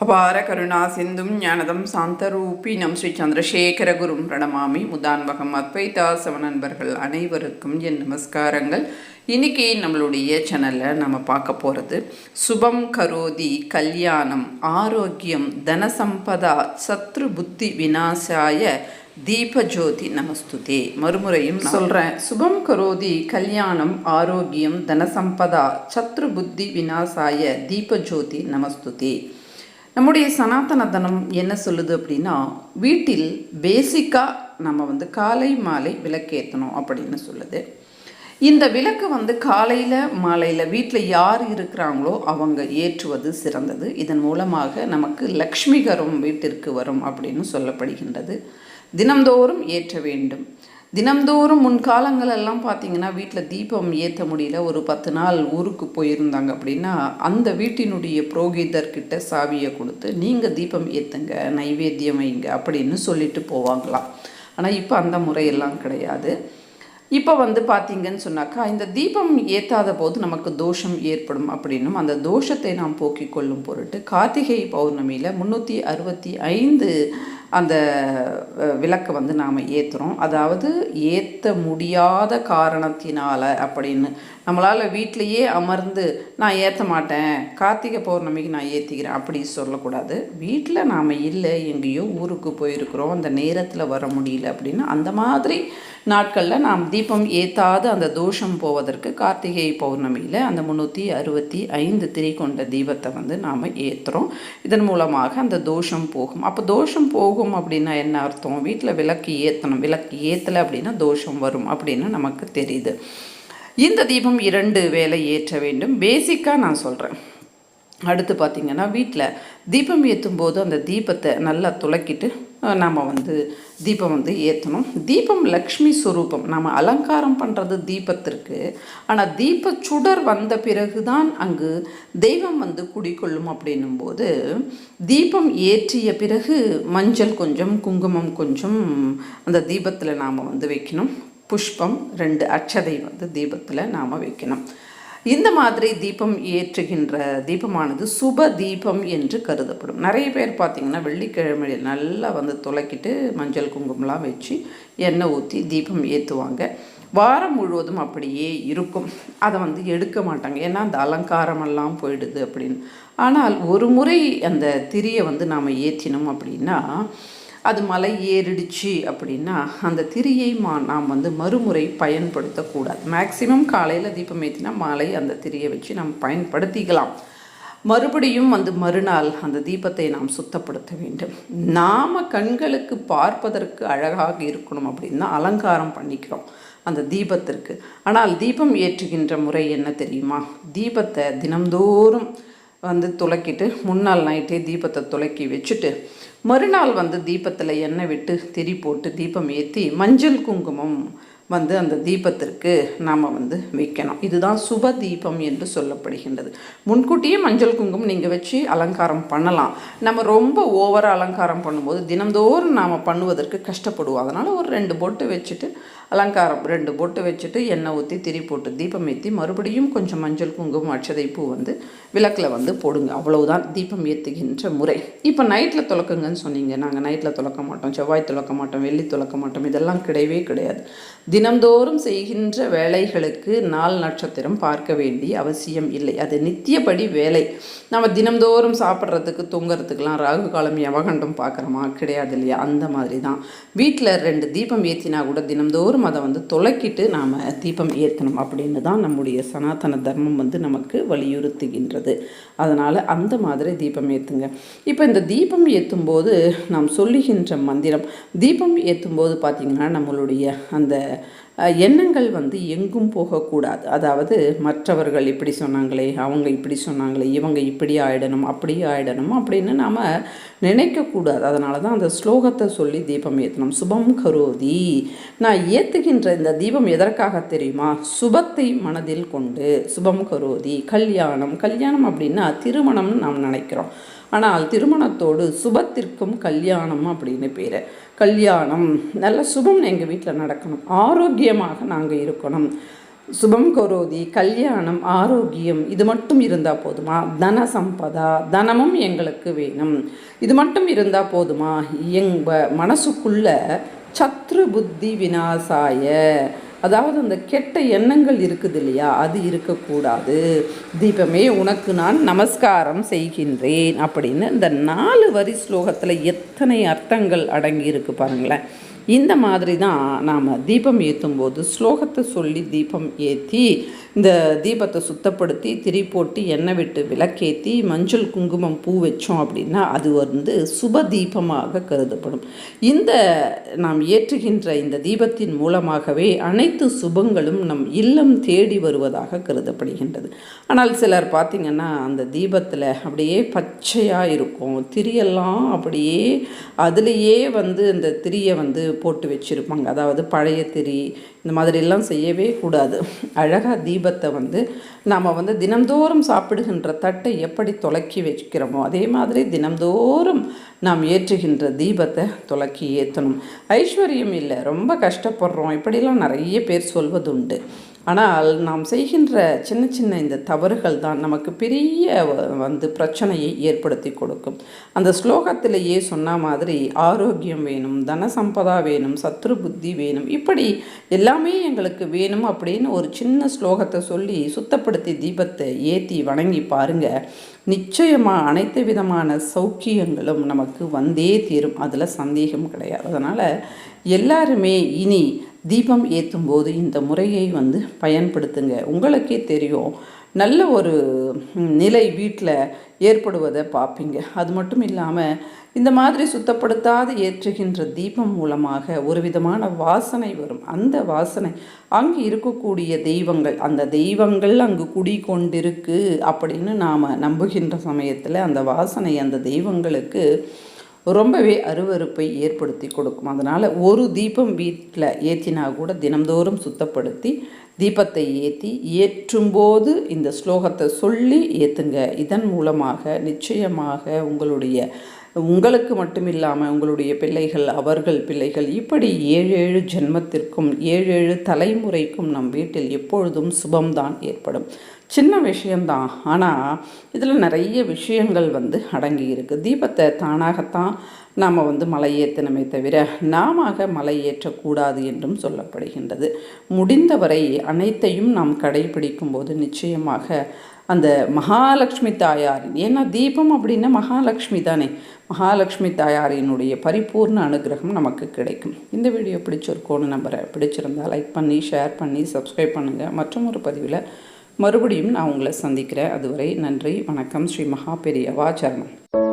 அபார கருணா சிந்தும் ஞானதம் சாந்தரூபி நம் ஸ்ரீ சந்திரசேகரகுரும் பிரணமாமி. முதான்வகம் அத்வைதாசவ நண்பர்கள் அனைவருக்கும் என் நமஸ்காரங்கள். இன்னைக்கு நம்மளுடைய சேனலில் நம்ம பார்க்க போகிறது சுபம் கரோதி கல்யாணம் ஆரோக்கியம் தனசம்பதா சத்ரு புத்தி விநாசாய தீபஜோதி நமஸ்துதே. மறுமுறையும் சொல்கிறேன் சுபம் கரோதி கல்யாணம் ஆரோக்கியம் தனசம்பதா சத்ரு புத்தி விநாசாய தீபஜோதி நமஸ்துதே. நம்முடைய சனாதன தனம் என்ன சொல்லுது அப்படின்னா வீட்டில் பேசிக்காக நம்ம வந்து காலை மாலை விளக்கேற்றணும் அப்படின்னு சொல்லுது. இந்த விளக்கு வந்து காலையில் மாலையில் வீட்டில் யார் இருக்கிறாங்களோ அவங்க ஏற்றுவது சிறந்தது. இதன் மூலமாக நமக்கு லக்ஷ்மிகரம் வீட்டிற்கு வரும் அப்படின்னு சொல்லப்படுகின்றது. தினந்தோறும் ஏற்ற வேண்டும். தினம்தோறும் முன்காலங்களெல்லாம் பார்த்தீங்கன்னா வீட்டில் தீபம் ஏற்ற முடியல. ஒரு பத்து நாள் ஊருக்கு போயிருந்தாங்க அப்படின்னா அந்த வீட்டினுடைய புரோகிதர்கிட்ட சாவியை கொடுத்து நீங்கள் தீபம் ஏற்றுங்க நைவேத்தியம் வைங்க அப்படின்னு சொல்லிட்டு போவாங்களாம். ஆனால் இப்போ அந்த முறையெல்லாம் கிடையாது. இப்போ வந்து பார்த்தீங்கன்னு சொன்னாக்கா இந்த தீபம் ஏற்றாத போது நமக்கு தோஷம் ஏற்படும் அப்படின்னும் அந்த தோஷத்தை நாம் போக்கிக் கொள்ளும் பொருட்டு கார்த்திகை பௌர்ணமியில் முந்நூற்றி அறுபத்தி ஐந்து அந்த விளக்கை வந்து நாம் ஏற்றுறோம் அதாவது ஏற்ற முடியாத காரணத்தினால் அப்படின்னு. நம்மளால் வீட்டிலையே அமர்ந்து நான் ஏற்ற மாட்டேன். கார்த்திகை பௌர்ணமிக்கு நான் ஏற்றிக்கிறேன் அப்படி சொல்லக்கூடாது. வீட்டில் நாம் இல்லை எங்கேயோ ஊருக்கு போயிருக்கிறோம். அந்த நேரத்தில் வர முடியல அப்படின்னு அந்த மாதிரி நாட்களில் நாம் தீபம் ஏத்தாத அந்த தோஷம் போவதற்கு கார்த்திகை பௌர்ணமியில் அந்த முந்நூற்றி அறுபத்தி ஐந்து திரி கொண்ட தீபத்தை வந்து நாம் ஏற்றுறோம் இதன் மூலமாக அந்த தோஷம் போகும். அப்போ தோஷம் போகும் அப்படின்னா என்ன அர்த்தம்? வீட்டில் விளக்கு ஏற்றணும் விளக்கு ஏற்றலை அப்படின்னா தோஷம் வரும் அப்படின்னு நமக்கு தெரியுது. இந்த தீபம் இரண்டு வேலை ஏற்ற வேண்டும். பேசிக்காக நான் சொல்கிறேன் அடுத்து பார்த்திங்கன்னா வீட்டில் தீபம் ஏற்றும் போது அந்த தீபத்தை நல்லா துளக்கிட்டு நாம் வந்து தீபம் வந்து ஏற்றணும் தீபம் லக்ஷ்மி ஸ்வரூபம் நம்ம அலங்காரம் பண்ணுறது தீபத்திற்கு. ஆனால் தீப சுடர் வந்த பிறகு தான் அங்கு தெய்வம் வந்து குடிக்கொள்ளும் அப்படின்னும் போது தீபம் ஏற்றிய பிறகு மஞ்சள் கொஞ்சம் குங்குமம் கொஞ்சம் அந்த தீபத்தில் நாம் வந்து வைக்கணும். புஷ்பம் ரெண்டு அச்சதை வந்து தீபத்தில் நாம் வைக்கணும். இந்த மாதிரி தீபம் ஏற்றுகின்ற தீபமானது சுப தீபம் என்று கருதப்படும். நிறைய பேர் பார்த்திங்கன்னா வெள்ளிக்கிழமையில் நல்லா வந்து துளக்கிட்டு மஞ்சள் குங்குமம்லாம் வச்சு எண்ணெய் ஊற்றி தீபம் ஏற்றுவாங்க வாரம் முழுவதும் அப்படியே இருக்கும். அதை வந்து எடுக்க மாட்டாங்க. ஏன்னா அந்த அலங்காரமெல்லாம் போயிடுது அப்படின்னு. ஆனால் ஒரு முறை அந்த திரியை வந்து நாம் ஏற்றினோம் அப்படின்னா அது மலை ஏறிடுச்சு அப்படின்னா அந்த திரியை மா நாம் வந்து மறுமுறை பயன்படுத்தக்கூடாது. மேக்சிமம் காலையில் தீபம் ஏற்றினா மாலை அந்த திரியை வச்சு நாம் பயன்படுத்திக்கலாம். மறுபடியும் வந்து மறுநாள் அந்த தீபத்தை நாம் சுத்தப்படுத்த வேண்டும். நாம் கண்களுக்கு பார்ப்பதற்கு அழகாக இருக்கணும் அப்படின்னா அலங்காரம் பண்ணிக்கிறோம் அந்த தீபத்திற்கு. ஆனால் தீபம் ஏற்றுகின்ற முறை என்ன தெரியுமா? தீபத்தை தினம்தோறும் வந்து துளக்கிட்டு முன்னாள் நைட்டே தீபத்தை துளக்கி வச்சுட்டு மறுநாள் வந்து தீபத்தில் எண்ணெய் விட்டு திரி போட்டு தீபம் ஏற்றி மஞ்சள் குங்குமம் வந்து அந்த தீபத்திற்கு நாம் வந்து வைக்கணும். இதுதான் சுப தீபம் என்று சொல்லப்படுகின்றது. முன்கூட்டியே மஞ்சள் குங்குமம் நீங்கள் வச்சு அலங்காரம் பண்ணலாம். நம்ம ரொம்ப ஓவராக அலங்காரம் பண்ணும்போது தினந்தோறும் நாம் பண்ணுவதற்கு கஷ்டப்படுவோம். அதனால் ஒரு ரெண்டு பொட்டு வச்சுட்டு அலங்காரம் ரெண்டு பொட்டு வச்சுட்டு எண்ணெய் ஊற்றி திரி போட்டு தீபம் ஏற்றி மறுபடியும் கொஞ்சம் மஞ்சள் குங்குமம் அட்சதை பூ வந்து விளக்கில் வந்து போடுங்க. அவ்வளவுதான் தீபம் ஏற்றுகின்ற முறை. இப்போ நைட்டில் துளக்குங்கன்னு சொன்னீங்க. நாங்கள் நைட்டில் துளக்க மாட்டோம். செவ்வாய் துளக்க மாட்டோம். வெள்ளி துளக்க மாட்டோம். இதெல்லாம் கிடையவே கிடையாது. தினம்தோறும் செய்கின்ற வேலைகளுக்கு நாள் நட்சத்திரம் பார்க்க வேண்டிய அவசியம் இல்லை. அது நித்தியப்படி வேலை. நம்ம தினம்தோறும் சாப்பிட்றதுக்கு தூங்குறதுக்கெலாம் ராகு காலம் யவகண்டம் பார்க்குறோமா கிடையாது இல்லையா? அந்த மாதிரி தான் வீட்டில் ரெண்டு தீபம் ஏற்றினா கூட தினம்தோறும் அதை வந்து துளக்கிட்டு நாம் தீபம் ஏற்றணும் அப்படின்னு தான் நம்முடைய சனாதன தர்மம் வந்து நமக்கு வலியுறுத்துகின்றது. அதனால் அந்த மாதிரி தீபம் ஏற்றுங்க இப்போ இந்த தீபம் ஏற்றும்போது நாம் சொல்லுகின்ற மந்திரம் தீபம் ஏற்றும்போது பார்த்திங்கன்னா நம்மளுடைய அந்த எண்ணங்கள் வந்து எங்கும் போகக்கூடாது. அதாவது மற்றவர்கள் இப்படி சொன்னாங்களே அவங்க இப்படி சொன்னாங்களே இவங்க இப்படி ஆயிடணும் அப்படி ஆயிடணும் அப்படின்னு நாம் நினைக்கக்கூடாது. அதனால தான் அந்த ஸ்லோகத்தை சொல்லி தீபம் ஏற்றணும் சுபம் கரோதி. நான் ஏற்றுகின்ற இந்த தீபம் எதற்காக தெரியுமா? சுபத்தை மனதில் கொண்டு. சுபம் கரோதி. கல்யாணம். கல்யாணம் அப்படின்னா திருமணம்னு நாம் நினைக்கிறோம். ஆனால் திருமணத்தோடு சுபத்திற்கும் கல்யாணம் அப்படின்னு பேர். கல்யாணம் நல்ல சுபம் எங்கள் வீட்டில் நடக்கணும். ஆரோக்கியமாக நாங்கள் இருக்கணும். சுபம் கொரோதி கல்யாணம் ஆரோக்கியம் இது மட்டும் இருந்தால் போதுமா? தன சம்பதா? தனமும் எங்களுக்கு வேணும். இது மட்டும் இருந்தால் போதுமா? எங்கள் மனசுக்குள்ள சத்ரு புத்தி வினாசாய அதாவது அந்த கெட்ட எண்ணங்கள் இருக்குது இல்லையா? அது இருக்கக்கூடாது. தீபமே உனக்கு நான் நமஸ்காரம் செய்கின்றேன் அப்படின்னு இந்த நாலு வரி ஸ்லோகத்தில் எத்தனை அர்த்தங்கள் அடங்கியிருக்கு பாருங்களேன். இந்த மாதிரி தான் நாம் தீபம் ஏற்றும் போது ஸ்லோகத்தை சொல்லி தீபம் ஏற்றி இந்த தீபத்தை சுத்தப்படுத்தி திரி போட்டு எண்ணெய் விட்டு விளக்கேற்றி மஞ்சள் குங்குமம் பூ வச்சோம் அப்படின்னா அது வந்து சுப தீபமாக கருதப்படும். இந்த நாம் ஏற்றுகின்ற இந்த தீபத்தின் மூலமாகவே அனைத்து சுபங்களும் நம் இல்லம் தேடி வருவதாக கருதப்படுகின்றது. ஆனால் சிலர் பார்த்திங்கன்னா அந்த தீபத்தில் அப்படியே பச்சையாக இருக்கும். திரியெல்லாம் அப்படியே அதுலேயே வந்து இந்த திரியை வந்து போட்டு வச்சுருப்பாங்க. அதாவது பழைய திரி இந்த மாதிரிலாம் செய்யவே கூடாது. அழகாக தீபத்தை வந்து நாம் வந்து தினந்தோறும் சாப்பிடுகின்ற தட்டை எப்படி துலக்கி வைக்கிறோமோ அதே மாதிரி தினந்தோறும் நாம் ஏற்றுகின்ற தீபத்தை துலக்கி ஏற்றணும். ஐஸ்வர்யம் இல்லை ரொம்ப கஷ்டப்படுறோம். இப்படிலாம் நிறைய பேர் சொல்வதுண்டு. ஆனால் நாம் செய்கின்ற சின்ன சின்ன இந்த தவறுகள் தான் நமக்கு பெரிய வந்து பிரச்சனையை ஏற்படுத்தி கொடுக்கும். அந்த ஸ்லோகத்திலேயே சொன்ன மாதிரி ஆரோக்கியம் வேணும் தன சம்பதா வேணும் சத்ரு புத்தி வேணும் இப்படி எல்லாமே எங்களுக்கு வேணும் அப்படின்னு ஒரு சின்ன ஸ்லோகத்தை சொல்லி சுத்தப்படுத்தி தீபத்தை ஏற்றி வணங்கி பாருங்க. நிச்சயமாக அனைத்து விதமான சௌக்கியங்களும் நமக்கு வந்தே தீரும். அதில் சந்தேகம் கிடையாது. அதனால் எல்லாருமே இனி தீபம் ஏற்றும் போது இந்த முறையை வந்து பயன்படுத்துங்க. உங்களுக்கே தெரியும். நல்ல ஒரு நிலை வீட்டில் ஏற்படுவதை பார்ப்பீங்க அது மட்டும் இல்லாமல் இந்த மாதிரி சுத்தப்படுத்தாது ஏற்றுகின்ற தீபம் மூலமாக ஒரு விதமான வாசனை வரும். அந்த வாசனை அங்கு இருக்கக்கூடிய தெய்வங்கள் அந்த தெய்வங்கள் அங்கு குடி கொண்டிருக்கு அப்படின்னு நாம் நம்புகின்ற சமயத்தில் அந்த வாசனை அந்த தெய்வங்களுக்கு ரொம்பவே அருவறுப்பை ஏற்படுத்தி கொடுக்கும். அதனால் ஒரு தீபம் வீட்டில் ஏற்றினா கூட தினந்தோறும் சுத்தப்படுத்தி தீபத்தை ஏற்றி ஏற்றும்போது இந்த ஸ்லோகத்தை சொல்லி ஏற்றுங்க இதன் மூலமாக நிச்சயமாக உங்களுடைய உங்களுக்கு மட்டும் இல்லாமல் உங்களுடைய பிள்ளைகள் அவர்கள் பிள்ளைகள் இப்படி ஏழு ஏழு ஜென்மத்திற்கும் ஏழு ஏழு தலைமுறைக்கும் நம் வீட்டில் எப்பொழுதும் சுபம்தான் ஏற்படும். சின்ன விஷயந்தான் ஆனால் இதில் நிறைய விஷயங்கள் வந்து அடங்கி இருக்குது தீபத்தை தானாகத்தான் நாம் வந்து மலை ஏற்றணுமே தவிர நாம மலை ஏற்றக்கூடாது என்றும் சொல்லப்படுகின்றது. முடிந்தவரை அனைத்தையும் நாம் கடைபிடிக்கும் போது நிச்சயமாக அந்த மகாலட்சுமி தாயாரின் ஏன்னா தீபம் அப்படின்னா மகாலட்சுமி தானே. மகாலட்சுமி தாயாரினுடைய பரிபூர்ண அனுகிரகம் நமக்கு கிடைக்கும். இந்த வீடியோ பிடிச்சிருக்கோன்னு நம்பரை பிடிச்சிருந்தால் லைக் பண்ணி ஷேர் பண்ணி சப்ஸ்கிரைப் பண்ணுங்கள் மற்றும் ஒரு பதிவில் மறுபடியும் நான் உங்களை சந்திக்கிறேன். அதுவரை நன்றி வணக்கம். ஸ்ரீ மகா பெரியவா சரணம்.